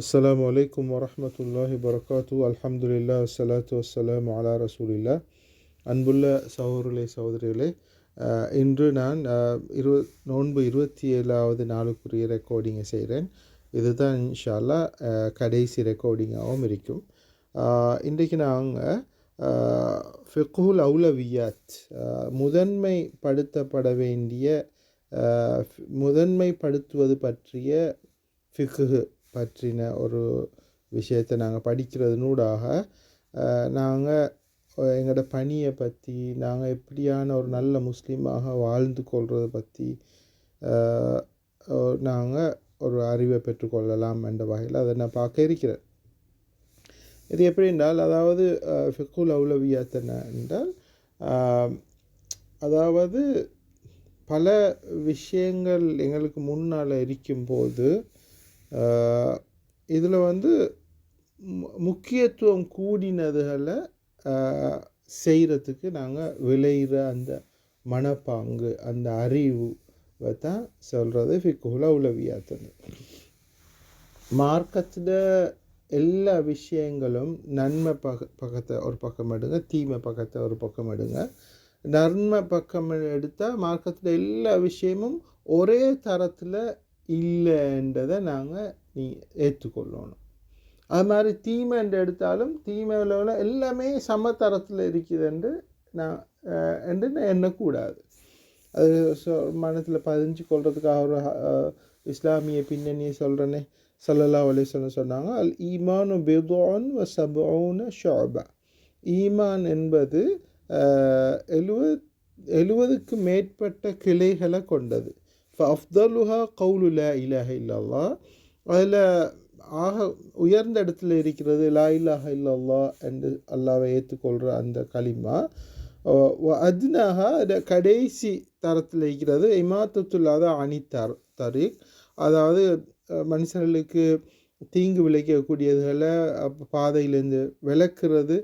அஸ்லாம் வலைக்கம் வரமத்துல்லாஹி வரகாத்து அல்ஹம்துலில்லா சலாத்து வஸ்ஸலாமு அலா ரசூலில்லா அன்புள்ள சகோதரர்களே சகோதரிகளே இன்று நான் இரு நோன்பு இருபத்தி ஏழாவது நாளுக்குரிய ரெக்கார்டிங்கை செய்கிறேன். இதுதான் இன்ஷால்லா கடைசி ரெக்கார்டிங்காகவும் இருக்கும். இன்றைக்கு நாங்கள் ஃபிகுல் அவுலவியாத் முதன்மைப்படுத்தப்பட வேண்டிய முதன்மைப்படுத்துவது பற்றிய ஃபிகு பற்றின ஒரு விஷயத்தை நாங்கள் படிக்கிறதுனூடாக நாங்கள் எங்களோட பணியை பற்றி நாங்கள் எப்படியான ஒரு நல்ல முஸ்லீமாக வாழ்ந்து கொள்கிறத பற்றி நாங்கள் ஒரு அறிவை பெற்றுக்கொள்ளலாம் என்ற வகையில் அதை நான் பார்க்க இருக்கிறேன். இது எப்படி என்றால் அதாவது ஃபிக்குல் அவுலவியாத் என்றால் அதாவது பல விஷயங்கள் எங்களுக்கு முன்னால் இருக்கும்போது இதில் வந்து மு- முக்கியத்துவம் கூடினதுகளை செய்கிறதுக்கு நாங்கள் விளையிற அந்த மனப்பாங்கு அந்த அறிவு தான் சொல்கிறது ஃபிக்குல உளவியாத்தது மார்க்கத்தில் எல்லா விஷயங்களும் நன்மை பக பக்கத்தை ஒரு பக்கம் எடுங்க தீமை பக்கத்தை ஒரு பக்கம் எடுங்க. நன்மை பக்கம் எடுத்தால் மார்க்கத்தில் எல்லா விஷயமும் ஒரே தரத்தில் இல்லைன்றதை நாங்கள் நீ ஏற்றுக்கொள்ளணும். அது மாதிரி தீமைன்று எடுத்தாலும் தீமையில் எல்லாமே சமதரத்தில் இருக்குதுன்று நான் என்று நான் எண்ணக்கூடாது. அது சொ மனத்தில் பதிஞ்சு கொள்றதுக்காக ஒரு இஸ்லாமிய பின்னணியை சொல்கிறேனே சல்லல்லா அலிஸ்வன் சொன்னாங்க அல் ஈமானு பெதோன் வ சபோன ஷோபா ஈமான் என்பது எழுவது எழுவதுக்கு மேற்பட்ட கிளைகளை கொண்டது. அஃப்தலுஹா கவுலு லா இலாஹ இல்லல்லா அதில் ஆக உயர்ந்த இடத்துல இருக்கிறது லா இல்லாஹ இல்லல்லா என்று அல்லாவை ஏற்றுக்கொள்கிற அந்த களிமா. அதுனாக கடைசி தரத்தில் இருக்கிறது இமாத்தத்துல்லாத அணி தர் தரீக். அதாவது மனுஷர்களுக்கு தீங்கு விளைக்கக்கூடியதுகளை அப்போ பாதையிலேருந்து விளக்குறது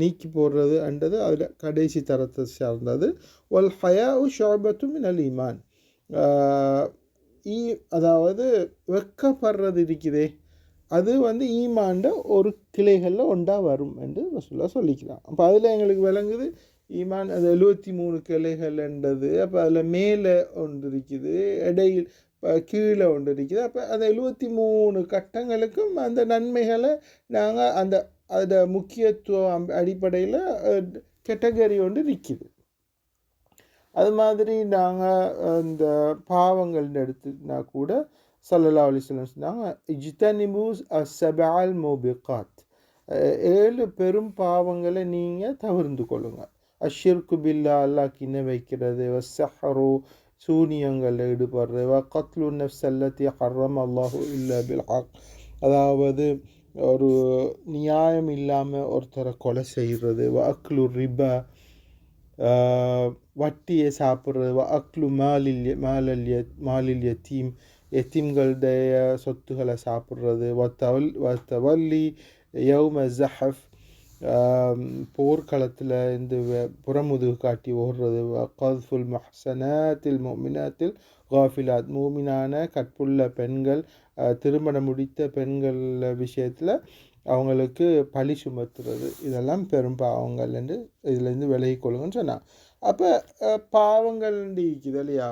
நீக்கி போடுறது என்றது அதில் கடைசி தரத்தை சார்ந்தது. ஒல் ஹயா ஷாபத்தும் மினல் ஈமான். ஈ அதாவது வெக்கப்படுறது இருக்குதே அது வந்து ஈமாண்ட ஒரு கிளைகளில் ஒன்றாக வரும் என்று ரசூல்லா சொல்லிக்கலாம் அப்போ அதில் எங்களுக்கு விளங்குது ஈமான் அது எழுபத்தி மூணு கிளைகள்ன்றது அப்போ அதில் மேலே ஒன்று இருக்குது இடையில் கீழே ஒன்று இருக்குது அப்போ அந்த எழுபத்தி மூணு கட்டங்களுக்கும் அந்த நன்மைகளை நாங்கள் அந்த அதோட முக்கியத்துவம் அடிப்படையில் கேட்டகரி ஒன்று நிற்கிது அது மாதிரி நாங்கள் இந்த பாவங்கள்னு எடுத்துனா கூட சல்லல்லா அலிஸ்லாம் சொன்னாங்க இஜ்தனிபூஸ் அசபால் மோபிகாத். ஏழு பெரும் பாவங்களை நீங்கள் தவிர்ந்து கொள்ளுங்கள் அஷிர்கு பில்லா அல்லா கிண வைக்கிறது. சஹரோ சூனியங்களில் ஈடுபடுறது. வ கத்லு நஃப்சல்லத்தி ஹர்ரம் அல்லாஹு இல்லை பில்ஹாக் அதாவது ஒரு நியாயம் இல்லாமல் ஒருத்தரை கொலை செய்கிறது. வ அக்லு ரிபா வட்டியை சாப்பிட்றது அக்லு மாலில்ய மாலல்ய மாலில்ய மாலில் யத்தீம் எத்தீம்களுடைய சொத்துக்களை சாப்பிட்றது வத்தவல் வத்தவல்லி யௌம ஜஹஃப் போர்க்களத்தில் இந்த புறமுதுகு காட்டி ஓடுறது கல்ஃபுல் மஹசனத்தில் மோமினாத்தில் காஃபிலாத் மோமினான கற்புள்ள பெண்கள் திருமணம் முடித்த பெண்கள் விஷயத்தில் அவங்களுக்கு பழி சுமத்துறது இதெல்லாம் பெரும் பாவங்கள் என்று இதுலேருந்து விலகி கொள்ளுங்கன்னு சொன்னான். அப்போ பாவங்கள் இருக்குது இல்லையா?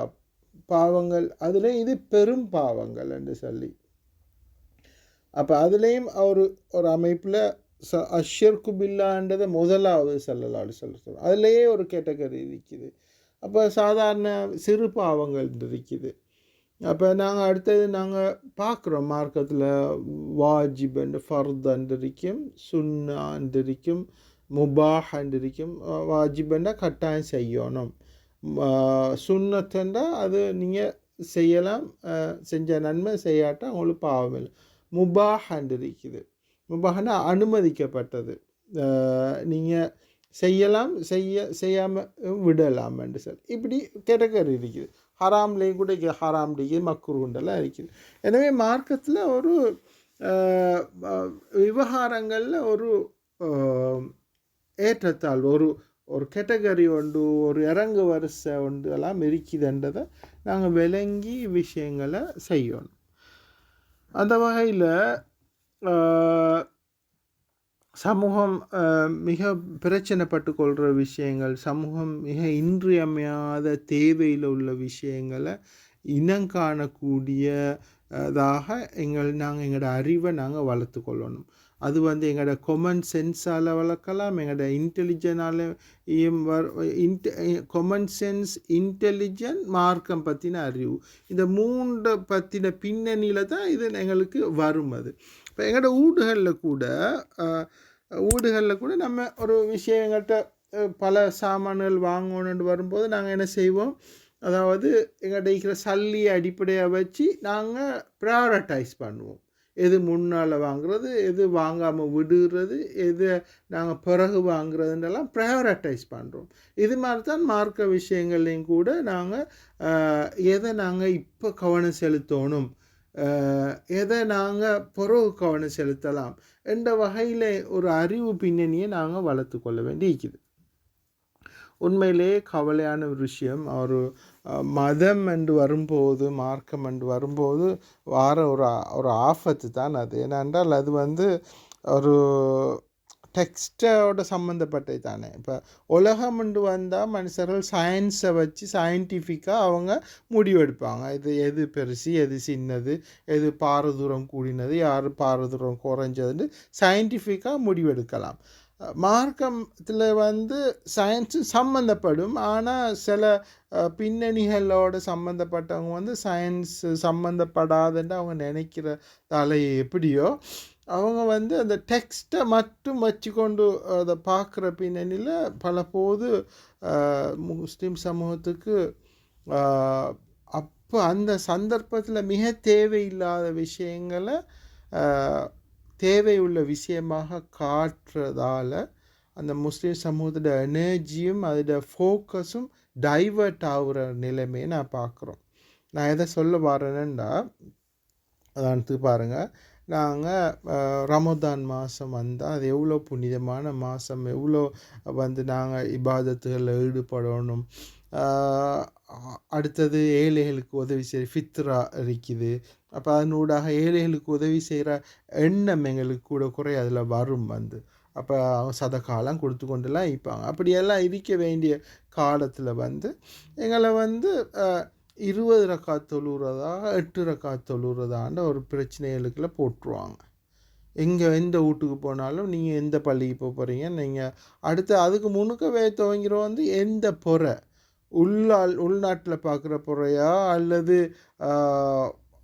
பாவங்கள் அதில் இது பெரும் பாவங்கள் என்று சொல்லி. அப்போ அதுலேயும் ஒரு ஒரு அமைப்பில் ச அஷர்கு பில்லான்றதை முதலாவது சல்லலாடு சொல்ல அதுலேயே ஒரு கேட்டகரி இருக்குது. அப்போ சாதாரண சிறு பாவங்கள் இருக்குது. அப்போ நாங்கள் அடுத்தது நாங்கள் பார்க்குறோம் மார்க்கத்தில் வாஜிபன் ஃபர்த் இருக்கும் சுன்னாண்ட் இருக்கும் முபாஹண்ட் வாஜிபண்டா கட்டாயம் செய்யணும். சுண்ணத்தண்டா அது நீங்கள் செய்யலாம் செஞ்ச நன்மை செய்யாட்டா உங்களுக்கு பாவம் இல்லை. முபாஹண்ட் இருக்குது முபாஹனா அனுமதிக்கப்பட்டது. நீங்கள் செய்யலாம் செய்ய செய்யாமல் விடலாம் என்று சொல்லி. இப்படி கேட்டகரி இருக்குது. ஹராம்லேயும் கூட இங்கே ஹராம் மக்குருண்டெல்லாம் இருக்குது எனவே மார்க்கத்தில் ஒரு விவகாரங்களில் ஒரு ஏற்றத்தாழ்வு ஒரு ஒரு கேட்டகரி உண்டு ஒரு இறங்கு வரிசை உண்டு எல்லாம் இருக்குதுன்றதை நாங்கள் விளங்கி விஷயங்களை செய்யணும் அந்த வகையில் சமூகம் மிக பிரச்சனைப்பட்டு கொள்கிற விஷயங்கள் சமூகம் மிக இன்றியமையாத தேவையில் உள்ள விஷயங்களை இனம் காணக்கூடியதாக எங்கள் நாங்கள் எங்களோட அறிவை நாங்கள் வளர்த்து கொள்ளணும். அது வந்து எங்களோட கொமன் சென்ஸால் வளர்க்கலாம் எங்களோட இன்டெலிஜென்டால் இன்ட கொமன் சென்ஸ் இன்டெலிஜென்ட் மார்க்கம் பற்றின அறிவு. இந்த மூன்றை பற்றின பின்னணியில் தான் இது எங்களுக்கு வரும் அது. இப்போ எங்கள்கிட்ட வீடுகளில் கூட வீடுகளில் கூட நம்ம ஒரு விஷயம் எங்கள்கிட்ட பல சாமான்கள் வாங்கணுன்னு வரும்போது நாங்கள் என்ன செய்வோம்? அதாவது எங்கள்கிட்ட இருக்கிற சல்லியை அடிப்படையாக வச்சு நாங்கள் ப்ரையாரிட்டைஸ் பண்ணுவோம். எது முன்னால் வாங்குறது எது வாங்காமல் விடுறது எது நாங்கள் பிறகு வாங்குறதுன்றெல்லாம் ப்ரையாரிட்டைஸ் பண்ணுறோம் இது மாதிரி தான் மார்க்க விஷயங்கள்லையும் கூட நாங்கள் எதை நாங்கள் இப்போ கவனம் செலுத்தணும்? எதை நாங்கள் புறவு கவனம் செலுத்தலாம் என்ற வகையில் ஒரு அறிவு பின்னணியை நாங்கள் வளர்த்து கொள்ள வேண்டி இருக்குது உண்மையிலேயே கவலையான ஒரு விஷயம் ஒரு மதம் என்று வரும்போது மார்க்கம் என்று வரும்போது வார ஒரு ஒரு ஆபத்து தான் அது. ஏனென்றால் அது வந்து ஒரு டெக்ஸ்டோட சம்மந்தப்பட்டது தானே இப்போ உலகம் உண்டு வந்தால் மனுஷர்கள் சயின்ஸை வச்சு சயின்டிஃபிக்காக அவங்க முடிவெடுப்பாங்க. இது எது பெருசு எது சின்னது எது பாரதூரம் கூடினது யார் பாரதூரம் குறைஞ்சதுன்னு சயின்டிஃபிக்காக முடிவெடுக்கலாம். மார்க்கத்தில் வந்து சயின்ஸு சம்மந்தப்படும் ஆனால் சில பின்னணிகளோட சம்மந்தப்பட்டவங்க வந்து சயின்ஸ் சம்மந்தப்படாதுன்னு அவங்க நினைக்கிறதால எப்படியோ அவங்க வந்து அந்த டெக்ஸ்ட்டை மட்டும் வச்சுக்கொண்டு அதை பார்க்குற பின்னணியில் பல போது சமூகத்துக்கு அப்போ அந்த சந்தர்ப்பத்தில் மிக தேவையில்லாத விஷயங்களை தேவையுள்ள விஷயமாக காட்டுறதால அந்த முஸ்லீம் சமூகத்தோட எனர்ஜியும் அதோட ஃபோக்கஸும் டைவர்ட் ஆகுற நிலைமையை நான் பார்க்குறோம். நான் எதை சொல்ல வரேன்னா உதாரணத்துக்கு பாருங்கள் நாங்கள் ரமதான் மாதம் வந்தால் அது எவ்வளோ புனிதமான மாதம் எவ்வளோ வந்து நாங்கள் இபாதத்துகளில் ஈடுபடணும். அடுத்தது ஏழைகளுக்கு உதவி செய்ய ஃபித்ரா இருக்குது. அப்போ அதனூடாக ஏழைகளுக்கு உதவி செய்கிற எண்ணம் எங்களுக்கு கூட குறை அதில் வரும் வந்து. அப்போ அவங்க சதக்காலம் கொடுத்து கொண்டுலாம் இருப்பாங்க. அப்படியெல்லாம் இருக்க வேண்டிய காலத்தில் வந்து எங்களை வந்து இருபது ரக்கா தொழுகிறதா எட்டு ரக்கா தொழுகிறதான்ற ஒரு பிரச்சனைகளுக்குள்ள போட்டுருவாங்க. எங்கே எந்த வீட்டுக்கு போனாலும் நீங்கள் எந்த பள்ளிக்கு போக போகிறீங்க நீங்கள் அடுத்து அதுக்கு முணுக்கவே துவங்கிறோம் வந்து எந்த பொறை? உள்நாள் உள்நாட்டில் பார்க்குற பொறையா அல்லது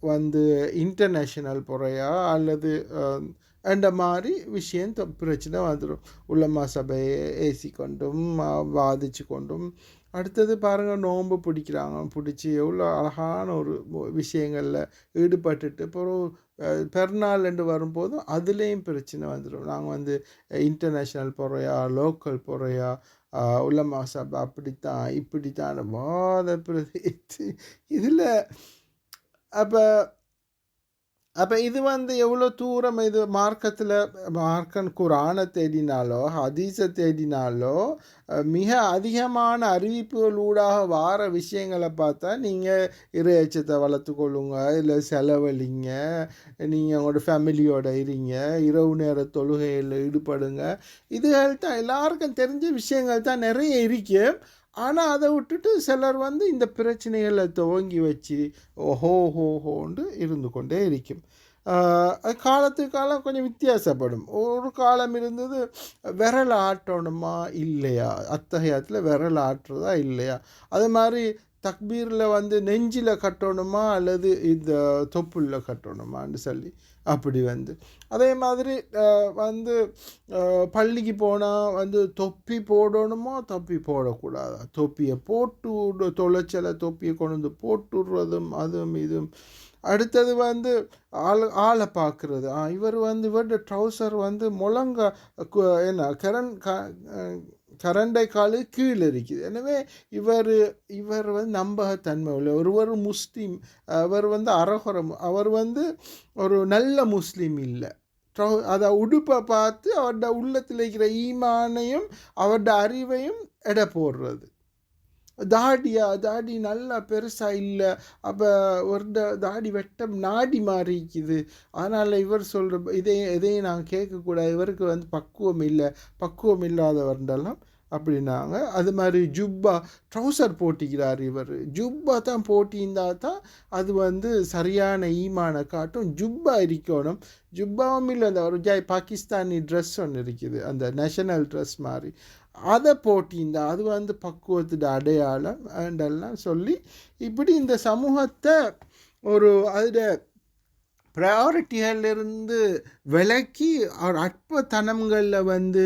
வந்து இன்டர்நேஷ்னல் பொறையா அல்லது அந்த மாதிரி விஷயம் பிரச்சனை வந்துடும் உள்ளம்மா சபையை ஏசி கொண்டும் வாதிச்சு கொண்டும் அடுத்தது பாருங்கள் நோன்பு பிடிக்கிறாங்க. பிடிச்சி எவ்வளோ அழகான ஒரு விஷயங்களில் ஈடுபட்டுட்டு அப்புறம் அஹ், பெருநாள் என்று வரும்போதும் அதுலேயும் பிரச்சனை வந்துடும். நாங்கள் வந்து இன்டர்நேஷ்னல் பொறையா லோக்கல் பொறையா உலமா சபா அப்படித்தான் இப்படித்தான் வாத பிரதி இதில் அப்போ அப்போ இது வந்து எவ்வளோ தூரம் இது மார்க்கத்தில் மார்க்கன் குரானை தேடினாலோ ஹதீஸை தேடினாலோ மிக அதிகமான அறிவிப்புகளூடாக வார விஷயங்களை பார்த்தா நீங்கள் இறையச்சத்தை வளர்த்துக்கொள்ளுங்க இல்லை செலவழிங்க நீங்கள் உங்களோட ஃபேமிலியோட இருங்க இரவு நேர தொழுகையில் ஈடுபடுங்க. இதுகள் தான் எல்லாருக்கும் தெரிஞ்ச விஷயங்கள் தான் நிறைய இருக்குது ஆனால் அதை விட்டுட்டு சிலர் வந்து இந்த பிரச்சனைகளை துவங்கி வச்சு ஓஹோ ஹோ ஹோண்டு இருந்து கொண்டே இருக்கும். அது காலத்துக்கு காலம் கொஞ்சம் வித்தியாசப்படும். ஒரு காலம் இருந்தது விரல் ஆட்டணுமா இல்லையா? அத்தகையத்தில் விரல் ஆட்டுறதா இல்லையா? அது மாதிரி தக்பீரில் வந்து நெஞ்சில் கட்டணுமா அல்லது இந்த தொப்புளில் கட்டணுமான்னு சொல்லி அப்படி வந்து. அதே மாதிரி வந்து பள்ளிக்கு போனால் வந்து தொப்பி போடணுமோ? தொப்பி போடக்கூடாதா? தொப்பியை போட்டு விடு- தொலைச்சலை தொப்பியை கொண்டு வந்து போட்டு அதுவும் இதுவும் அடுத்தது வந்து ஆள் ஆளை பார்க்குறது. ஆ இவர் வந்து இவருடைய ட்ரௌசர் வந்து முழங்க என்ன கரண் க கரண்டை காலு கீழே இருக்குது. எனவே இவர் இவர் வந்து நம்பகத்தன்மை உள்ள ஒருவர் முஸ்லீம் அவர் வந்து அரகுரம் அவர் வந்து ஒரு நல்ல முஸ்லீம் இல்லை. ட்ரௌ அதை உடுப்பை பார்த்து அவரோட உள்ளத்தில் இருக்கிற ஈமானையும் அவரோட அறிவையும் எடை போடுறது. தாடியா தாடி நல்லா பெருசாக இல்லை. அப்போ ஒரு தாடி வெட்டம் நாடி மாறிக்குது. அதனால் இவர் சொல்கிற இதையும் இதையும் நான் கேட்கக்கூடாது. இவருக்கு வந்து பக்குவம் இல்லை. பக்குவம் இல்லாதவர்ன்றெல்லாம் அப்படின்னாங்க. அது மாதிரி ஜுப்பா ட்ரௌசர் போட்டிக்கிறார் இவர். ஜுப்பா தான் போட்டியிருந்தா தான் அது வந்து சரியான ஈமான காட்டும். ஜுப்பா இருக்கணும். ஜுப்பாவும் இல்லை அந்த ஒரு ஜாய் பாகிஸ்தானி ட்ரெஸ் ஒன்று இருக்குது. அந்த நேஷனல் ட்ரெஸ் மாதிரி. அதை போட்டியிருந்தா அது வந்து பக்குவத்துட அடையாளம் அண்டெல்லாம் சொல்லி இப்படி இந்த சமூகத்தை ஒரு அதில் ப்ரையாரிட்டிகளிலிருந்து விலக்கி அவர் அற்பத்தனங்களில் வந்து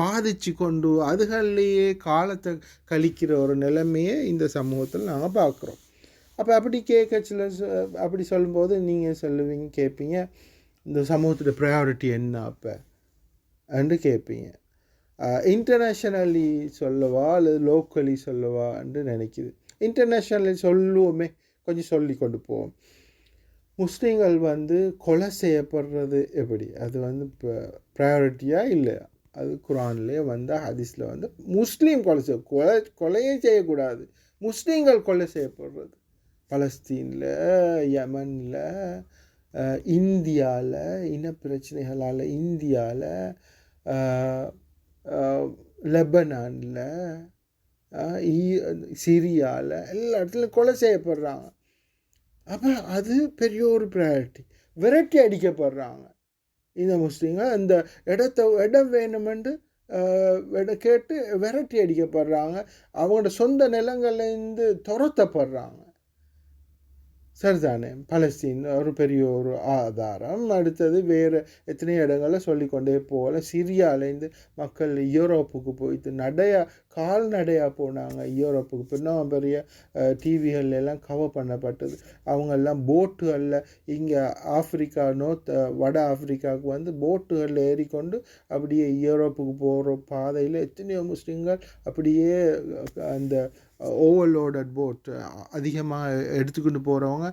வாதிச்சு கொண்டு அதுகள்லேயே காலத்தை கழிக்கிற ஒரு நிலைமையை இந்த சமூகத்தில் நாங்கள் பார்க்குறோம். அப்போ அப்படி கேட்க சில அப்படி சொல்லும்போது நீங்கள் சொல்லுவீங்க கேட்பீங்க இந்த சமூகத்தோட ப்ரையாரிட்டி என்ன அப்போ? என்று கேட்பீங்க. இன்டர்நேஷ்னலி சொல்லவா அல்லது லோக்கலி சொல்லவா என்று நினைக்குது. இன்டர்நேஷ்னலி சொல்லுவோமே கொஞ்சம் சொல்லி கொண்டு போவோம். முஸ்லீம்கள் வந்து கொலை செய்யப்படுறது எப்படி? அது வந்து இப்போ ப்ரையாரிட்டியாக இல்லையா? அது குரான்லேயே வந்து ஹதீஸில் வந்து முஸ்லீம் கொலை செய்ய கொலை கொலையே செய்யக்கூடாது. முஸ்லீம்கள் கொலை செய்யப்படுறது. பலஸ்தீனில் யமனில் இந்தியாவில் இனப்பிரச்சனைகளால் இந்தியாவில் லெபனானில் சிரியாவில் எல்லா இடத்துலையும் கொலை செய்யப்படுறாங்க. அப்போ அது பெரிய ஒரு ப்ரையாரிட்டி விரட்டி அடிக்கப்படுறாங்க. இந்த முஸ்லீம்கள் அந்த இடத்த இடம் வேணுமென்று ஆஹ், கேட்டு விரட்டி அடிக்கப்படுறாங்க. அவங்களோட சொந்த நிலங்கள்லேருந்து துரத்தப்படுறாங்க. சரிதானே? பலஸ்தீன் ஒரு பெரிய ஒரு ஆதாரம். அடுத்தது வேறு எத்தனையோ இடங்களில் சொல்லிக்கொண்டே போகலாம். சிரியாலேருந்து மக்கள் யூரோப்புக்கு போயிட்டு நடையா கால்நடையாக போனாங்க. யூரோப்புக்கு பின்னால் பெரிய டிவிகள் எல்லாம் கவர் பண்ணப்பட்டது. அவங்கெல்லாம் போட்டுகளில் இங்கே ஆப்பிரிக்கா நோர்த் வட ஆப்பிரிக்காவுக்கு வந்து போட்டுகளில் ஏறிக்கொண்டு அப்படியே யூரோப்புக்கு போகிற பாதையில் எத்தனையோ முஸ்லீம்கள் அப்படியே அந்த ஓவர்லோடட் போட் அதிகமாக எடுத்துக்கொண்டு போகிறவங்க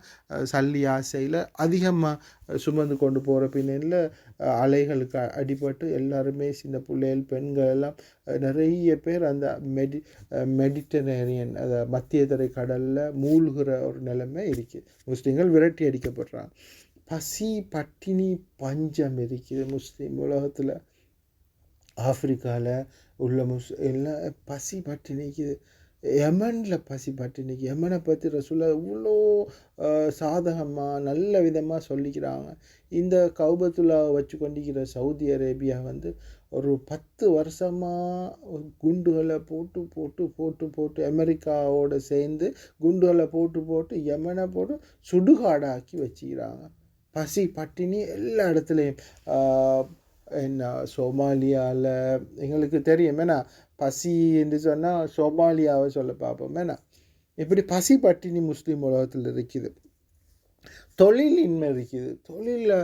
சல்லி ஆசையில் அதிகமாக சுமந்து கொண்டு போகிற பின்னணியில் அலைகளுக்கு அடிபட்டு எல்லாருமே சின்ன பிள்ளைகள் பெண்கள் எல்லாம் நிறைய பேர் அந்த மெடி மெடிட்டரேனியன் அந்த மத்திய தரை கடலில் மூழ்கிற ஒரு நிலைமை இருக்குது முஸ்லீம்கள் விரட்டி அடிக்கப்படுறாங்க. பசி பட்டினி பஞ்சம் இருக்குது முஸ்லீம் உலகத்தில். ஆப்பிரிக்காவில் உள்ள முஸ் எல்லாம் பசி பட்டினிக்குது யமனில் பசி பட்டினிக்கு யமனை பற்றி ரசூலா இவ்வளோ சாதகமாக நல்ல விதமாக சொல்லிக்கிறாங்க. இந்த கௌபத்துல்லாவை வச்சு கொண்டிருக்கிற சவுதி அரேபியா வந்து ஒரு பத்து வருஷமாக குண்டுகளை போட்டு போட்டு போட்டு போட்டு அமெரிக்காவோடு சேர்ந்து குண்டுகளை போட்டு போட்டு யமனை போட்டு சுடுகாடாக்கி வச்சுக்கிறாங்க. பசி பட்டினி எல்லா இடத்துலையும் என்ன சோமாலியாவில் எங்களுக்கு தெரியும். ஏன்னா பசி என்று சொன்னால் சோமாலியாவை சொல்ல பார்ப்போம். ஏன்னா இப்படி பசி பட்டினி முஸ்லீம் உலகத்தில் இருக்குது. தொழிலின்மை இருக்குது. தொழிலில்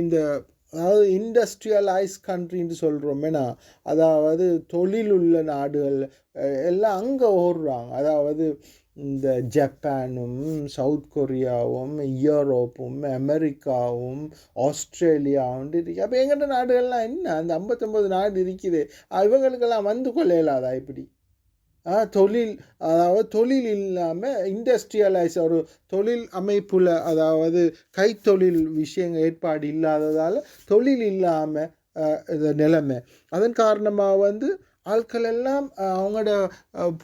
இந்த அதாவது இண்டஸ்ட்ரியலைஸ் கண்ட்ரின்னு சொல்கிறோமேனா அதாவது தொழில் உள்ள நாடுகள் எல்லாம் அங்கே ஓடுறாங்க. அதாவது இந்த ஜப்பானும் சவுத் கொரியாவும் யூரோப்பும் அமெரிக்காவும் ஆஸ்திரேலியாவும் இருக்கு. அப்போ எங்கிட்ட நாடுகள்லாம் என்ன? அந்த ஐம்பத்தொம்பது நாடு இருக்குது. இவங்களுக்கெல்லாம் வந்து கொள்ளையிலாதா இப்படி? ஆ தொழில் அதாவது தொழில் இல்லாமல் இண்டஸ்ட்ரியலைஸ் ஒரு தொழில் அமைப்பில் அதாவது கைத்தொழில் விஷயங்கள் ஏற்பாடு இல்லாததால் தொழில் இல்லாமல் இந்த நிலைமை. அதன் காரணமாக வந்து ஆட்கள் எல்லாம் அவங்களோட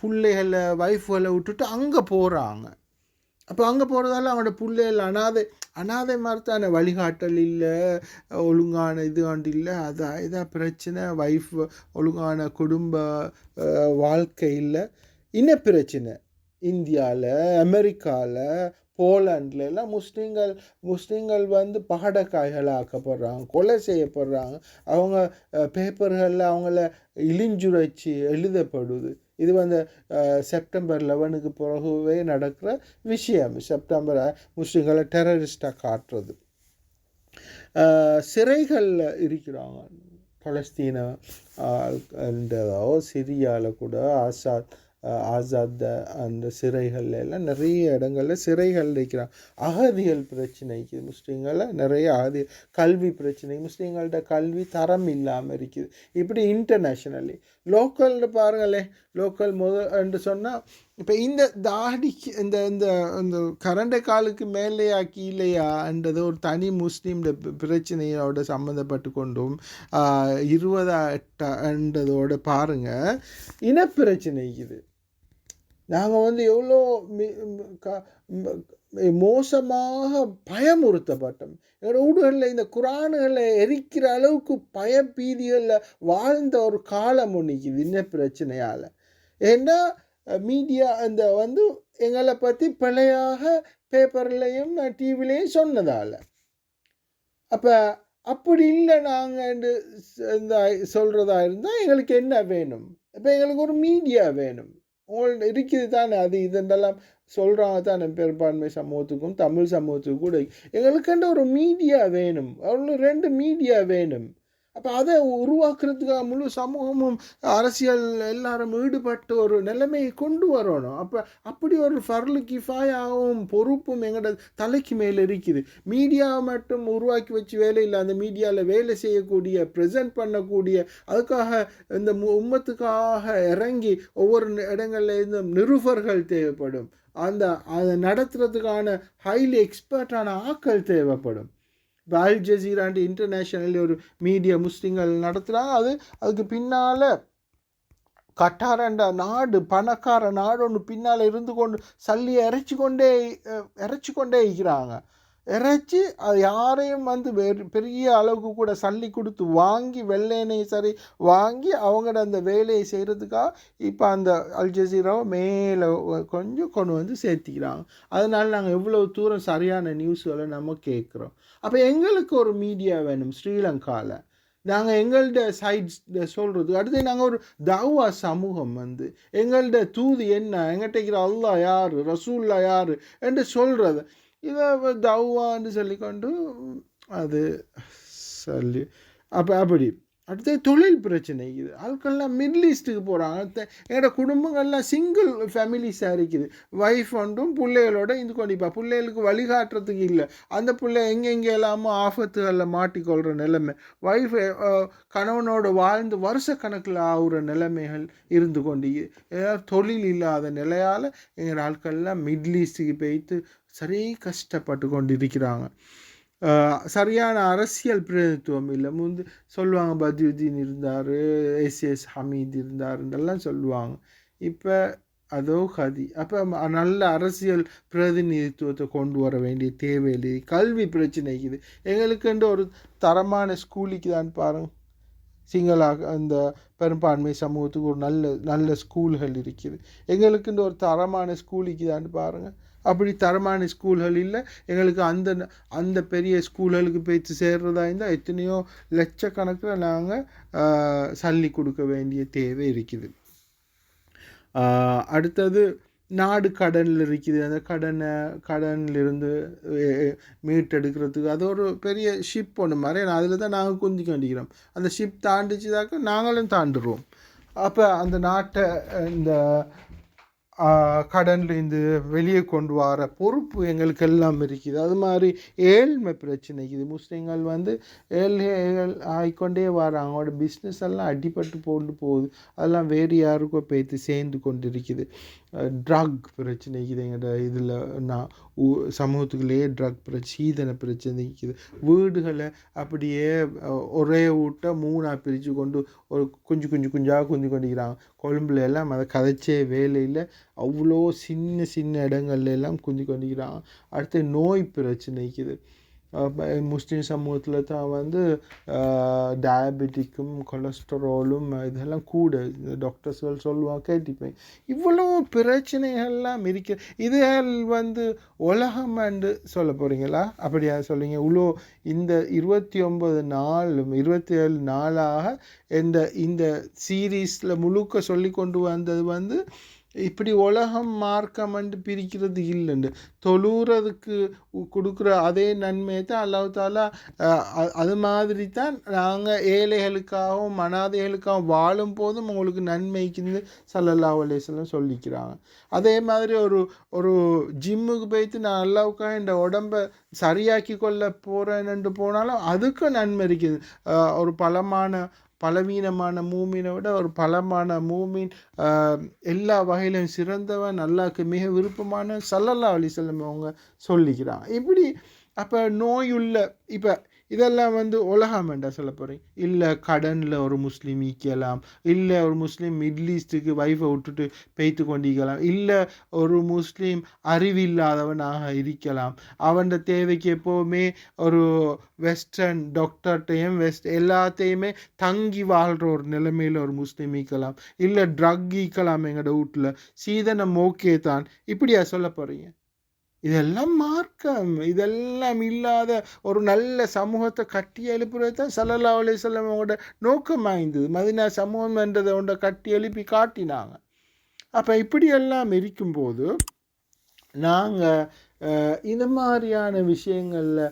பிள்ளைகளை வைஃப்களை விட்டுட்டு அங்கே போகிறாங்க அப்போ அங்கே போகிறதால அவனோட பிள்ளைகள் அனாதை அனாதை மாதிரித்தான வழிகாட்டல் இல்லை ஒழுங்கான இது ஆண்டு இல்லை. அதான் இதான் பிரச்சனை. ஒய்ஃப் ஒழுங்கான குடும்ப வாழ்க்கை இல்லை. இன பிரச்சனை? இந்தியாவில் அமெரிக்காவில் போலாண்டில் எல்லாம் முஸ்லீம்கள் முஸ்லீம்கள் வந்து பகடக்காய்கள் ஆக்கப்படுறாங்க கொலை செய்யப்படுறாங்க. அவங்க பேப்பர்களில் அவங்கள இழிஞ்சுரைச்சி எழுதப்படுது. இது வந்து செப்டம்பர் லெவனுக்கு பிறகுவே நடக்கிற விஷயம். செப்டம்பர் முஸ்லீம்களை டெரரிஸ்டாக காட்டுறது. சிறைகளில் இருக்கிறாங்க. பலஸ்தீன இந்த என்றதோ சிரியாவில் கூட ஆசாத் ஆசாத் அந்த சிறைகள்ல எல்லாம் நிறைய இடங்களில் சிறைகள் இருக்கிறாங்க அகதிகள் பிரச்சனைக்கு முஸ்லீம்களில் நிறைய அகதி கல்வி பிரச்சனை முஸ்லீம்கள்ட்ட கல்வி தரம் இல்லாமல் இருக்குது. இப்படி இன்டர்நேஷ்னலி லோக்கல்னு பாருங்களே லோக்கல் முத என்று சொன்னால் இப்போ இந்த தாடிக்கு இந்த இந்த இந்த கரண்ட காலுக்கு மேலேயா கீழேயான்றது ஒரு தனி முஸ்லீம் பிரச்சனையோட சம்மந்தப்பட்டு கொண்டும் இருபதா பாருங்கள் பாருங்க இனப்பிரச்சனை இது. நாங்கள் வந்து எவ்வளோ மி- க- மோசமாக பயமுறுத்தப்பட்டோம். எங்களோட ஊடுகளில் இந்த குரான்களை எரிக்கிற அளவுக்கு பயபீதிகளில் வாழ்ந்த ஒரு காலம் ஒன்றுக்குது இன்ன பிரச்சனையால். ஏன்னா மீடியா அந்த வந்து எங்களை பற்றி பிழையாக பேப்பர்லேயும் டிவிலையும் சொன்னதால். அப்போ அப்படி இல்லை நாங்கள் இந்த சொல்கிறதா இருந்தால் எங்களுக்கு என்ன வேணும்? இப்போ எங்களுக்கு ஒரு மீடியா வேணும். உங்கள்ட்ட இருக்குது தானே அது இதெல்லாம் சொல்கிறாங்க தானே பெரும்பான்மை சமூகத்துக்கும் தமிழ் சமூகத்துக்கும் கூட. எங்களுக்குன்ற ஒரு மீடியா வேணும். அவ்வளோ ரெண்டு மீடியா வேணும். அப்போ அதை உருவாக்குறதுக்காக முழு சமூகமும் அரசியல் எல்லாரும் ஈடுபட்டு ஒரு நிலைமையை கொண்டு வரணும். அப்போ அப்படி ஒரு ஃபர்லு கிஃபாயாகவும் பொறுப்பும் எங்களோட தலைக்கு மேலே இருக்குது. மீடியாவை மட்டும் உருவாக்கி வச்சு வேலை இல்லை. அந்த மீடியாவில் வேலை செய்யக்கூடிய ப்ரெசன்ட் பண்ணக்கூடிய அதுக்காக இந்த மு- உம்மத்துக்காக இறங்கி ஒவ்வொரு நி- இடங்கள்ல நிருபர்கள் தேவைப்படும். அந்த அதை நடத்துறதுக்கான ஹைலி எக்ஸ்பர்ட்டான ஆக்கள் தேவைப்படும். இப்போ அல் ஜசீராண்டு இன்டர்நேஷ்னல் ஒரு மீடியா முஸ்லீம்கள் நடத்துகிறாங்க அது அதுக்கு பின்னால் கட்டாரண்ட நாடு பணக்கார நாடு ஒன்று பின்னால் இருந்து கொண்டு சல்லியை இறைச்சி கொண்டே இறைச்சி கொண்டே இருக்கிறாங்க. இறைச்சி அது யாரையும் வந்து பெரிய அளவுக்கு கூட சல்லி கொடுத்து வாங்கி வெள்ளையனையும் சரி வாங்கி அவங்களோட அந்த வேலையை செய்கிறதுக்காக இப்போ அந்த அல்ஜசீராவை மேலே கொஞ்சம் கொண்டு வந்து சேர்த்திக்கிறாங்க. அதனால் நாங்கள் எவ்வளோ தூரம் சரியான நியூஸ்களை நம்ம கேட்குறோம். அப்போ எங்களுக்கு ஒரு மீடியா வேணும் ஸ்ரீலங்காவில் நாங்கள் எங்கள்ட சைட்ஸ் சொல்கிறது அடுத்து நாங்கள் ஒரு தவா சமூகம் வந்து எங்கள்ட தூது என்ன எங்கிட்ட இருக்கிற அல்லா யார் ரசூல்லா யார் என்று சொல்கிறது இதை தவ்வான்னு சொல்லிக்கொண்டு அது சொல்லி அப்போ அப்படி. அடுத்து தொழில் பிரச்சனை இது. ஆட்கள்லாம் மிடில் ஈஸ்ட்டுக்கு போகிறாங்க எங்களோட குடும்பங்கள்லாம் சிங்கிள் ஃபேமிலிஸாக இருக்குது. ஒய்ஃப் ஒன்றும் பிள்ளைகளோட இது கொண்டிப்பா. பிள்ளைகளுக்கு வழிகாட்டுறதுக்கு இல்லை. அந்த பிள்ளை எங்கெங்கே எல்லாமோ ஆபத்துகளில் மாட்டிக்கொள்கிற நிலைமை. ஒய்ஃப் கணவனோட வாழ்ந்து வருஷக்கணக்கில் ஆகுற நிலைமைகள் இருந்து கொண்டு ஏதாவது தொழில் இல்லாத நிலையால் எங்கள் ஆட்கள்லாம் மிடில் ஈஸ்ட்டுக்கு போய்த்து சரி கஷ்டப்பட்டு கொண்டு இருக்கிறாங்க சரியான அரசியல் பிரதிநிதித்துவம் இல்லை. முந்து சொல்லுவாங்க பதியுதீன் இருந்தார் எஸ். ஹமீத் இருந்தாருன்றெல்லாம் சொல்லுவாங்க. இப்போ அதோ கதி. அப்போ நல்ல அரசியல் பிரதிநிதித்துவத்தை கொண்டு வர வேண்டிய தேவையில்லை. கல்வி பிரச்சனை இருக்குது எங்களுக்குன்ற ஒரு தரமான ஸ்கூலுக்கு தான் பாருங்க. சிங்களாக அந்த பெரும்பான்மை சமூகத்துக்கு ஒரு நல்ல நல்ல ஸ்கூல்கள் இருக்குது. எங்களுக்குன்ற ஒரு தரமான ஸ்கூலுக்கு தான் பாருங்கள் அப்படி தரமான ஸ்கூல்கள் இல்லை. எங்களுக்கு அந்த அந்த பெரிய ஸ்கூல்களுக்கு போய்த்து சேர்றதா இருந்தால் எத்தனையோ லட்சக்கணக்கில் நாங்கள் சல்லி கொடுக்க வேண்டிய தேவை இருக்குது. அடுத்தது நாடு கடனில் இருக்குது. அந்த கடனை கடனிலிருந்து மீட்டெடுக்கிறதுக்கு. அது ஒரு பெரிய ஷிப் ஒன்று மாதிரி. அதில் தான் நாங்கள் குந்திக்க வேண்டிக்கிறோம். அந்த ஷிப் தாண்டிச்சுதாக்க நாங்களும் தாண்டுறோம். அப்போ அந்த நாட்டை இந்த கடன்லேருந்து வெளியே கொண்டு வர பொறுப்பு எங்களுக்கு எல்லாம் இருக்குது. அது மாதிரி ஏழ்மை பிரச்சனை இருக்குது. முஸ்லீம்கள் வந்து ஏழ்மைகள் ஆகிக்கொண்டே வராங்க. அவங்களோட பிஸ்னஸ் எல்லாம் அடிபட்டு போட்டு போகுது. அதெல்லாம் வேறு யாருக்கோ பேத்து சேர்ந்து கொண்டு இருக்குது ட்ரக் பிரச்சனை இருக்குது எங்களோட இதில் நான் ஊ- சமூகத்துக்குள்ளேயே ட்ரக் பிரச்சனை சீதன பிரச்சனை இருக்குது. வீடுகளை அப்படியே ஒரே வீட்டை மூணாக பிரித்து கொண்டு ஒரு குஞ்சு குஞ்சு குஞ்சாக குஞ்சு கொண்டிருக்கிறாங்க. கொழும்புல எல்லாம் அதை கதைச்சே வேலையில் அவ்வளோ சின்ன சின்ன இடங்கள்லாம் குந்தி கொண்டிருக்கிறாங்க அடுத்து நோய் பிரச்சனைக்குது முஸ்லீம் சமூகத்தில் தான் வந்து டயபெட்டிக்கும் கொலஸ்ட்ராலும் இதெல்லாம் கூட. இந்த டாக்டர்ஸ்கள் சொல்லுவாங்க கேட்டுப்பேன் இவ்வளோ பிரச்சனைகள்லாம் இருக்கு. இதுகள் வந்து உலகம் என்று சொல்ல போகிறீங்களா அப்படியா சொல்லுங்க. இவ்வளோ இந்த இருபத்தி ஒன்பது நாளும் இருபத்தி ஏழு நாளாக இந்த இந்த சீரீஸில் முழுக்க சொல்லி கொண்டு வந்தது வந்து இப்படி உலகம் மார்க்கம்ன்ட்டு பிரிக்கிறது இல்லைண்டு தொழுறதுக்கு கொடுக்குற அதே நன்மையை தான் அல்லாஹ் தாலா அது மாதிரி தான் நாங்கள் ஏழைகளுக்காகவும் அனாதைகளுக்காகவும் வாழும் போதும் உங்களுக்கு நன்மைக்குன்னு சல்லல்லா அலேஸ்லாம் சொல்லிக்கிறாங்க. அதே மாதிரி ஒரு ஒரு ஜிம்முக்கு போயிட்டு நான் அல்லாவுக்காக இந்த உடம்பை சரியாக்கி கொள்ள போகிறேன்னு போனாலும் அதுக்கும் நன்மை இருக்குது. ஒரு பலமான பலவீனமான மூமினை விட ஒரு பலமான மூமின் எல்லா வகையிலும் சிறந்தவன் அல்லாஹ்க்கு மிக விருப்பமான சல்லல்லா அலிசல்லம் அவங்க சொல்லிக்கிறான் இப்படி அப்போ நோயுள்ள இப்போ இதெல்லாம் வந்து உலகம் வேண்டாம் சொல்ல போகிறேன் இல்லை கடனில் ஒரு முஸ்லீம் ஈக்கலாம் இல்லை ஒரு முஸ்லீம் மிடில் ஈஸ்ட்டுக்கு வைஃபை விட்டுட்டு பெய்த்து கொண்டிருக்கலாம் இல்லை ஒரு முஸ்லீம் அறிவில்லாதவனாக இருக்கலாம். அவன் தேவைக்கு எப்போவுமே ஒரு வெஸ்டர்ன் டாக்டர்கிட்டையும் வெஸ்ட் எல்லாத்தையுமே தங்கி வாழ்கிற ஒரு நிலைமையில் ஒரு முஸ்லீம் ஈக்கலாம் இல்லை ட்ரக் ஈக்கலாம் எங்களோட வீட்டில். சீதனம் ஓகே தான் இப்படியா சொல்ல போகிறீங்க இதெல்லாம் மார்க்கம். இதெல்லாம் இல்லாத ஒரு நல்ல சமூகத்தை கட்டி எழுப்புறது தான் சல்லல்லா அலிசல்லம் அவங்களோட நோக்கமாய்ந்தது மதினா சமூகம் என்றதை ஒன்றை கட்டி எழுப்பி காட்டினாங்க. அப்போ இப்படியெல்லாம் இருக்கும்போது நாங்கள் இந்த மாதிரியான விஷயங்களில்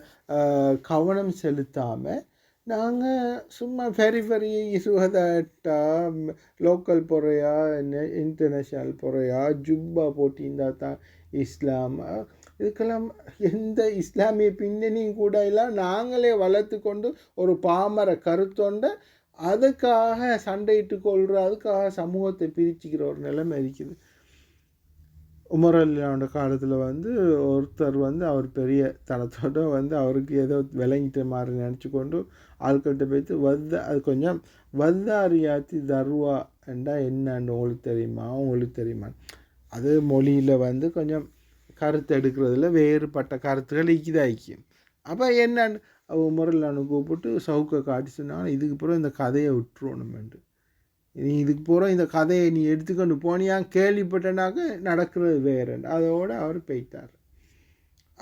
கவனம் செலுத்தாமல் நாங்கள் சும்மா ஃபெரி ஃபெரி சுகதாட்டா லோக்கல் பொறையா இன்டர்நேஷ்னல் பொறையா ஜுப்பா போட்டிருந்தா தான் இஸ்லாம் இதுக்கெல்லாம் எந்த இஸ்லாமிய பின்னணியும் கூட இல்லை. நாங்களே வளர்த்து கொண்டு ஒரு பாமர கருத்தொண்ட அதுக்காக சண்டையிட்டு கொள்கிற அதுக்காக சமூகத்தை பிரிச்சுக்கிற ஒரு நிலைமை இருக்குது. உமர் அலியோட காலத்தில் வந்து ஒருத்தர் வந்து அவர் பெரிய தனத்தோட வந்து அவருக்கு ஏதோ விளங்கிட்ட மாதிரி நினச்சி கொண்டு ஆட்கள்கிட்ட போய்த்து வத்த அது கொஞ்சம் வத்தாரியாத்தி தர்வா என்றா என்னன்னு உங்களுக்கு தெரியுமா? உங்களுக்கு தெரியுமா அது மொழியில் வந்து கொஞ்சம் கருத்து எடுக்கிறதுல வேறுபட்ட கருத்துக்கள் இக்குதா அப்போ என்னன்னு உமரில்லான்னு கூப்பிட்டு சவுக்கை காட்டி சொன்னாங்க இதுக்கு பிறகு இந்த கதையை விட்டுருவணுமெண்டு நீ இதுக்கு பிறகு இந்த கதையை நீ எடுத்துக்கொண்டு போனியா கேள்விப்பட்டனாக்க நடக்கிறது வேறு அதோடு அவர் போயிட்டார்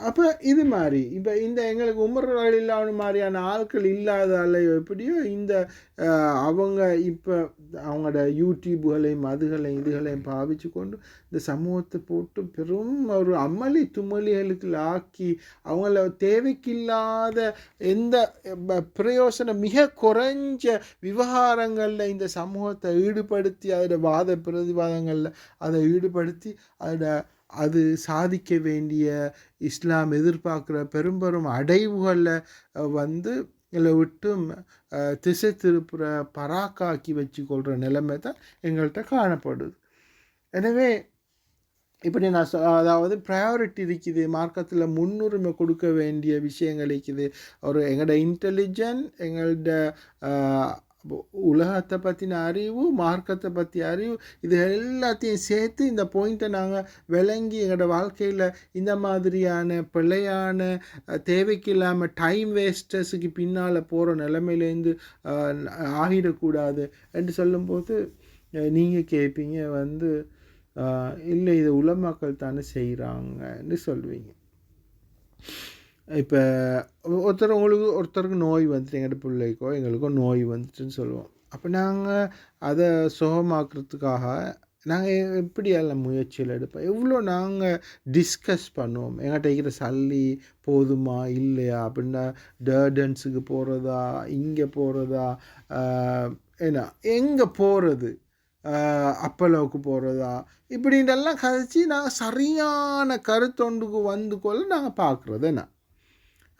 அப்போ இது மாதிரி. இப்போ இந்த எங்களுக்கு உமர் இல்லாத மாதிரியான ஆட்கள் இல்லாதால எப்படியோ இந்த அவங்க இப்போ அவங்களோட யூடியூப்களையும் அதுகளையும் இதுகளையும் பாவிச்சு கொண்டு இந்த சமூகத்தை போட்டு பெரும் ஒரு அமளி துமளிகளுக்கு ஆக்கி அவங்கள தேவைக்கில்லாத எந்த பிரயோசனம் மிக குறைஞ்ச விவகாரங்களில் இந்த சமூகத்தை ஈடுபடுத்தி அதோட வாத பிரதிவாதங்களில் அதை ஈடுபடுத்தி அதோட அது சாதிக்க வேண்டிய இஸ்லாம் எதிர்பார்க்குற பெரும்பெரும் அடைவுகளில் வந்து இதில் விட்டு திசை திருப்புற பராக்காக்கி வச்சு கொள்கிற நிலைமை தான் எங்கள்கிட்ட காணப்படுது. எனவே இப்படி நான் அதாவது ப்ரையாரிட்டி இருக்குது மார்க்கத்தில் முன்னுரிமை கொடுக்க வேண்டிய விஷயங்கள் இருக்குது. ஒரு எங்களோட இன்டெலிஜென்ட் எங்களோட உலகத்தை பற்றின அறிவு மார்க்கத்தை பற்றி அறிவு இது எல்லாத்தையும் சேர்த்து இந்த பாயிண்ட்டை நாங்கள் விளங்கி எங்களோட வாழ்க்கையில் இந்த மாதிரியான பிழையான தேவைக்கு இல்லாமல் டைம் வேஸ்டர்ஸுக்கு பின்னால் போகிற நிலைமையிலேருந்து ஆகிடக்கூடாது என்று சொல்லும்போது நீங்கள் கேட்பீங்க வந்து இல்லை இது உலமாக்கள் தானே செய்கிறாங்கன்னு சொல்லுவீங்க இப்போ ஒருத்தர் உங்களுக்கு ஒருத்தருக்கு நோய் வந்துட்டு எங்கள்கிட்ட பிள்ளைக்கோ எங்களுக்கோ நோய் வந்துட்டுன்னு சொல்லுவோம். அப்போ நாங்கள் அதை சுகமாக்குறதுக்காக நாங்கள் எப்படி எல்லாம் முயற்சியில் எடுப்போம்? எவ்வளோ நாங்கள் டிஸ்கஸ் பண்ணுவோம்? எங்கிட்ட இருக்கிற சல்லி போதுமா இல்லையா? அப்படின்னா டர்டன்ஸுக்கு போகிறதா இங்கே போகிறதா என்ன? எங்கே போகிறது அப்பலோவுக்கு போகிறதா இப்படின்றெல்லாம் கதைச்சி நாங்கள் சரியான கருத்தொண்டுக்கு வந்து கொள்ள நாங்கள் பார்க்குறது என்ன?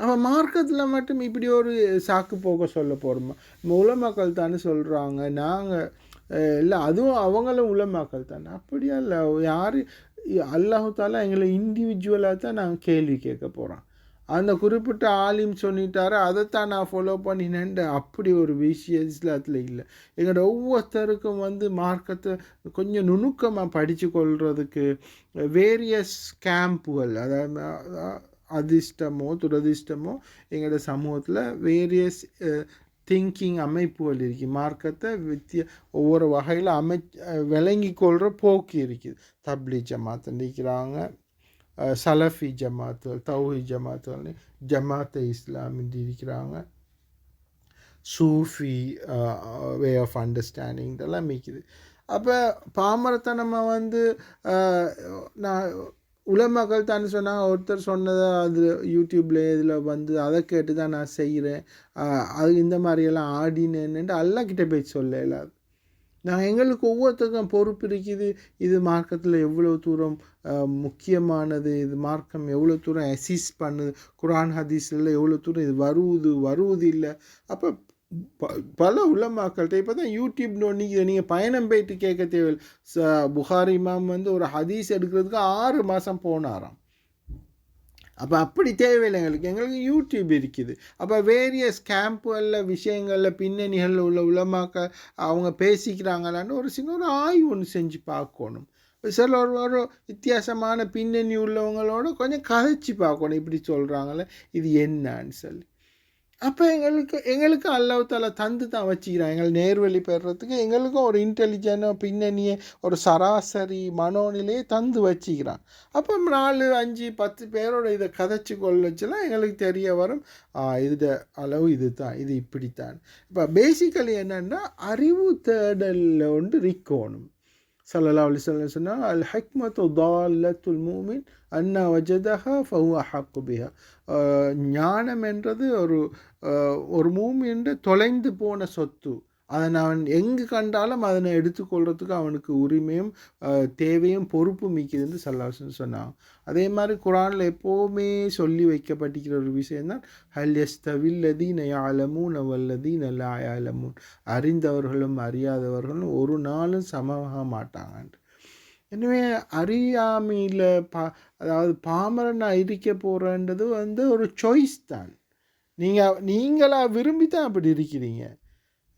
அப்போ மார்க்கத்தில் மட்டும் இப்படி ஒரு சாக்கு போக சொல்ல போகிறோமா உலமாக்கள் தானே சொல்கிறாங்க நாங்கள் இல்லை அதுவும் அவங்களும் உலமாக்கள் தானே. அப்படியா இல்லை யார் அல்லாஹால எங்களை இண்டிவிஜுவலாக தான் நாங்கள் கேள்வி கேட்க போகிறோம் அந்த குறிப்பிட்ட ஆலிம் சொல்லிட்டாரு அதைத்தான் நான் ஃபாலோ பண்ணினேன்ட்டு அப்படி ஒரு விஷயம் இஸ்லாத்தில் இல்லை. எங்களோட ஒவ்வொருத்தருக்கும் வந்து மார்க்கத்தை கொஞ்சம் நுணுக்கமாக படித்து கொள்கிறதுக்கு வேரியஸ் கேம்புகள் அதாவது அதிர்ஷ்டமோ துரதிர்ஷ்டமோ எங்களோட சமூகத்தில் வேரியஸ் திங்கிங் அமைப்புகள் இருக்குது மார்க்கத்தை வித்திய ஒவ்வொரு வகையில் அமை eh, விளங்கி கொள்கிற போக்கு இருக்குது. தப்லி ஜமாத் நிற்கிறாங்க eh, சலஃபி ஜமாத்துகள் தௌஹி ஜமாத்துகள் ஜமாத்தை இஸ்லாம் இருக்கிறாங்க. சூஃபி வே ஆஃப் அண்டர்ஸ்டாண்டிங் இதெல்லாம் மிக்குது அப்போ பாமரத்தனமாக வந்து eh, நான் உலமக்கள் தான் சொன்னாங்க. ஒருத்தர் சொன்னதை அது யூடியூப்பில் இதில் வந்து அதை கேட்டு தான் நான் செய்கிறேன். அது இந்த மாதிரியெல்லாம் ஆடினேன்னுட்டு எல்லாம் கிட்டே போய் சொல்ல இல்லாது நான் எங்களுக்கு ஒவ்வொருத்தருக்கும் பொறுப்பு இருக்குது. இது மார்க்கத்தில் எவ்வளோ தூரம் முக்கியமானது இது மார்க்கம் எவ்வளோ தூரம் அசிஸ் பண்ணுது குரான் ஹதீஸில் எவ்வளோ தூரம் இது வருவது வருவது இல்லை. அப்போ ப- பல உலமாக்கள்கிட்ட இப்போ தான் யூடியூப் நீங்கள் நீங்கள் பயணம் போயிட்டு கேட்க தேவையில்லை. ச புகாரி இமாம் வந்து ஒரு ஹதீஸ் எடுக்கிறதுக்கு ஆறு மாதம் போனாராம். அப்போ அப்படி தேவையில்லை எங்களுக்கு. எங்களுக்கு யூடியூப் இருக்குது. அப்போ வேரியஸ் கேம்புகளில் விஷயங்களில் பின்னணிகளில் உள்ள உலமாக்க அவங்க பேசிக்கிறாங்களான்னு ஒரு சின்ன ஒரு ஆய்வு ஒன்று செஞ்சு பார்க்கணும். சில ஒரு ஒரு வித்தியாசமான பின்னணி உள்ளவங்களோட கொஞ்சம் கதைச்சி பார்க்கணும். இப்படி சொல்கிறாங்களே இது என்னன்னு சொல்லி அப்போ எங்களுக்கு எங்களுக்கு அல்லாஹ் தந்து தான் வச்சுக்கிறான் எங்கள் நேர்வழி பெறுறதுக்கு எங்களுக்கும் ஒரு இன்டெலிஜென்ட் பின்னணியை ஒரு சராசரி மனோநிலையை தந்து வச்சுக்கிறான் அப்போ நாலு அஞ்சு பத்து பேரோட இதை கதைச்சு கொள்ளச்சுலாம் எங்களுக்கு தெரிய வரும் இது அளவு இது தான் இது இப்படித்தான். இப்போ பேசிக்கலி என்னென்னா அறிவு தேடலில் ஒன்று இருக்கணும். சல்லா அலி சொல்லம் சொன்னால் அல் ஹக்மத்து தாலத்துல் மூமின் அன்னா வஜதஹா ஃபஹு ஹக்குபிஹா ஞானம் என்றது ஒரு ஒரு மூமின்ற தொலைந்து போன சொத்து. அதை அவன் எங்கு கண்டாலும் அதனை எடுத்துக்கொள்கிறதுக்கு அவனுக்கு உரிமையும் தேவையும் பொறுப்பு மிக்கதுன்னு சல்லாசன் சொன்னான். அதே மாதிரி குரானில் எப்போவுமே சொல்லி வைக்கப்பட்டிருக்கிற ஒரு விஷயம்தான் ஹல் எஸ்தவில்லதீன யாலமூன் அவல்லதீன லா யாலமூன் அறிந்தவர்களும் அறியாதவர்களும் ஒரு நாளும் சமமாக மாட்டாங்க எனவே அறியாமையில் பா அதாவது பாமரனாக இருக்க போகிறேன்றது வந்து ஒரு சாய்ஸ் தான். நீங்கள் நீங்களா விரும்பி தான் அப்படி இருக்கிறீங்க.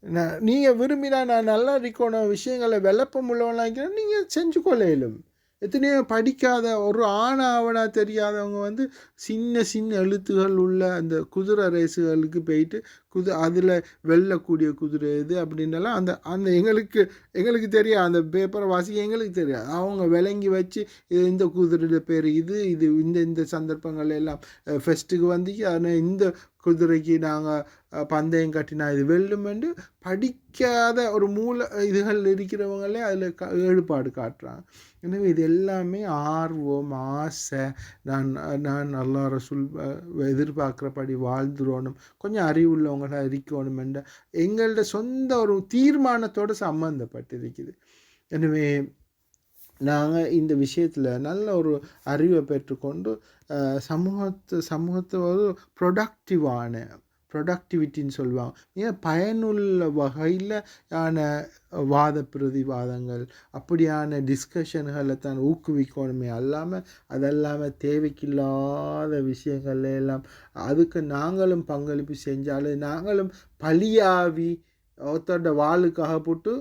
நான் நீங்கள் விரும்பினா நான் நல்லா இருக்கணும் விஷயங்களை விளப்பம் உள்ளவனாக்கிறேன் நீங்கள் செஞ்சு கொள்ள இயலும் எத்தனையோ படிக்காத ஒரு ஆணா ஆவணா தெரியாதவங்க வந்து சின்ன சின்ன எழுத்துகள் உள்ள அந்த குதிரை ரேஸுகளுக்கு போயிட்டு குது அதில் வெல்லக்கூடிய குதிரை இது அப்படின்னலாம் அந்த அந்த எங்களுக்கு எங்களுக்கு தெரியாது. அந்த பேப்பரை வாசிக்க எங்களுக்கு தெரியாது. அவங்க விளங்கி வச்சு இது இந்த குதிரையோட பேர் இது இது இந்த இந்த சந்தர்ப்பங்கள் எல்லாம் ஃபெஸ்ட்டுக்கு வந்து ஆனால் இந்த குதிரைக்கு நாங்கள் பந்தயம் கட்டினா இது வெல்லுமென்று படிக்காத ஒரு மூல இதுகள் இருக்கிறவங்களே அதில் க ஈடுபாடு காட்டுறாங்க. எனவே இது எல்லாமே ஆர்வம் ஆசை. நான் நான் நல்லா ரசூல் எதிர்பார்க்குறபடி வாழ்ந்துடணும் கொஞ்சம் அறிவுள்ளவங்க இருக்கணும் இருக்கணுமென்ற எங்களோட சொந்த ஒரு தீர்மானத்தோடு சம்மந்தப்பட்டிருக்குது எனவே நாங்கள் இந்த விஷயத்தில் நல்ல ஒரு அறிவை பெற்றுக்கொண்டு அஹ், சமூகத்து சமூகத்தை ஒரு ப்ரொடக்டிவான ப்ரொடக்டிவிட்டின்னு சொல்லுவாங்க. ஏன்? பயனுள்ள வகையில் ஆன வாத பிரதிவாதங்கள் அப்படியான டிஸ்கஷன்களை தான் ஊக்குவிக்கணுமே அல்லாமல் அதெல்லாமல் தேவைக்கில்லாத விஷயங்கள் எல்லாம் அதுக்கு நாங்களும் பங்களிப்பு செஞ்சாலும் நாங்களும் பலியாவி ஒருத்தரோட வாளுக்காக போட்டு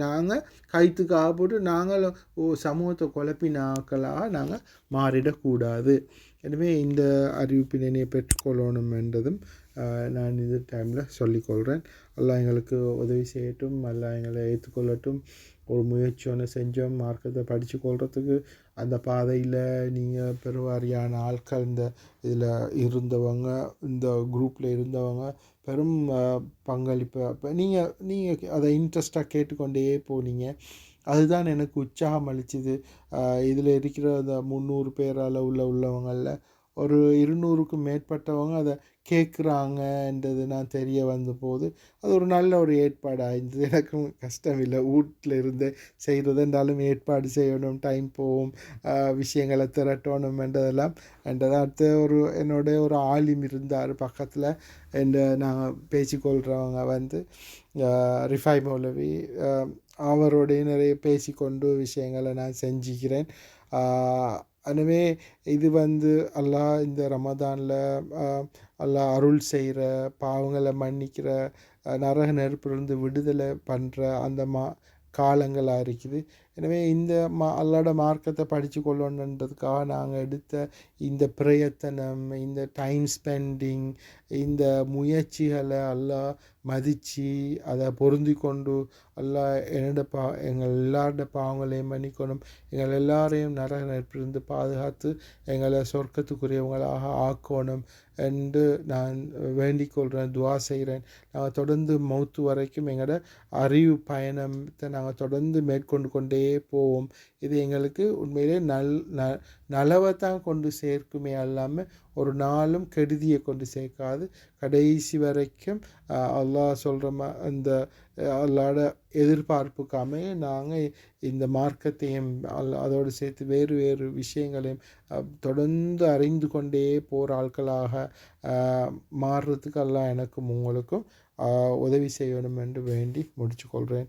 நாங்கள் கைத்துக்காக போட்டு நாங்களும் ஓ சமூகத்தை குழப்பினாக்களாக நாங்கள் மாறிடக்கூடாது. எனவே இந்த அறிவிப்பினை பெற்றுக்கொள்ளணும் என்றதும் நான் இந்த டைமில் சொல்லிக்கொள்கிறேன் எல்லாம் எங்களுக்கு உதவி செய்யட்டும் எல்லாம் எங்களை ஏற்றுக்கொள்ளட்டும். ஒரு முயற்சி ஒன்று செஞ்சோம் மார்க்கத்தை படித்து கொள்றதுக்கு அந்த பாதையில் நீங்கள் பெருவாரியான ஆட்கள் இந்த இதில் இருந்தவங்க இந்த குரூப்பில் இருந்தவங்க பெரும் பங்களிப்பு. அப்போ நீங்கள் நீங்கள் அதை இன்ட்ரெஸ்டாக கேட்டுக்கொண்டே போனீங்க. அதுதான் எனக்கு உற்சாகம் அளிச்சுது. இதில் இருக்கிற அந்த முந்நூறு பேரால் உள்ள உள்ளவங்களில் ஒரு இருநூறுக்கும் மேற்பட்டவங்க அதை கேட்குறாங்கன்றது நான் தெரிய வந்த போது அது ஒரு நல்ல ஒரு ஏற்பாடாக இருந்தது எனக்கும் கஷ்டம் இல்லை. வீட்டில் இருந்து செய்கிறதுன்றாலும் ஏற்பாடு செய்யணும் டைம் போகும் ஆஹ் விஷயங்களை திரட்டணுமென்றதெல்லாம். என்றது அடுத்து ஒரு என்னோட ஒரு ஆலிம் இருந்தார் பக்கத்தில். என்ற நாங்கள் பேசிக்கொள்கிறவங்க வந்து ரிஃபை மௌலவி அவருடைய நிறைய பேசிக்கொண்டு விஷயங்களை நான் செஞ்சுக்கிறேன். எனவே இது வந்து அல்லாஹ் இந்த ரமதானில் அல்லாஹ் அருள் செய்கிற பாவங்களை மன்னிக்கிற நரக நெருப்பிலிருந்து விடுதலை பண்ணுற அந்த மா காலங்களாக இருக்குது. எனவே இந்த மா அல்லாட மார்க்கத்தை படித்து கொள்ளணுன்றதுக்காக நாங்கள் எடுத்த இந்த பிரயத்தனம் இந்த டைம் ஸ்பெண்டிங் இந்த முயற்சிகளை எல்லாம் மதித்து அதை பொருந்தி கொண்டு எல்லாம் என்னோட பா எங்கள் எல்லாரோட பாவங்களையும் மன்னிக்கணும். எங்கள் எல்லாரையும் நரக நட்பிலிருந்து பாதுகாத்து எங்களை சொர்க்கத்துக்குரியவங்களாக ஆக்கணும் என்று நான் வேண்டிக் கொள்கிறேன் துவா செய்கிறேன் நாங்கள் தொடர்ந்து மௌத்து வரைக்கும் எங்களோட அறிவு பயணத்தை நாங்கள் தொடர்ந்து மேற்கொண்டு கொண்டே போவோம். இது எங்களுக்கு உண்மையிலே நல் ந நலவை தான் கொண்டு சேர்க்குமே அல்லாமல் ஒரு நாளும் கெடுதியை கொண்டு சேர்க்காது. கடைசி வரைக்கும் அல்லாஹ் சொல்கிற மா அந்த அல்லாட எதிர்பார்ப்புக்காமே நாங்கள் இந்த மார்க்கத்தையும் அதோடு சேர்த்து வேறு வேறு விஷயங்களையும் தொடர்ந்து அறிந்து கொண்டே போகிற ஆட்களாக மாறுறதுக்கு எல்லாம் எனக்கும் உங்களுக்கும் உதவி செய்யணும் என்று வேண்டி முடிச்சுக்கொள்கிறேன்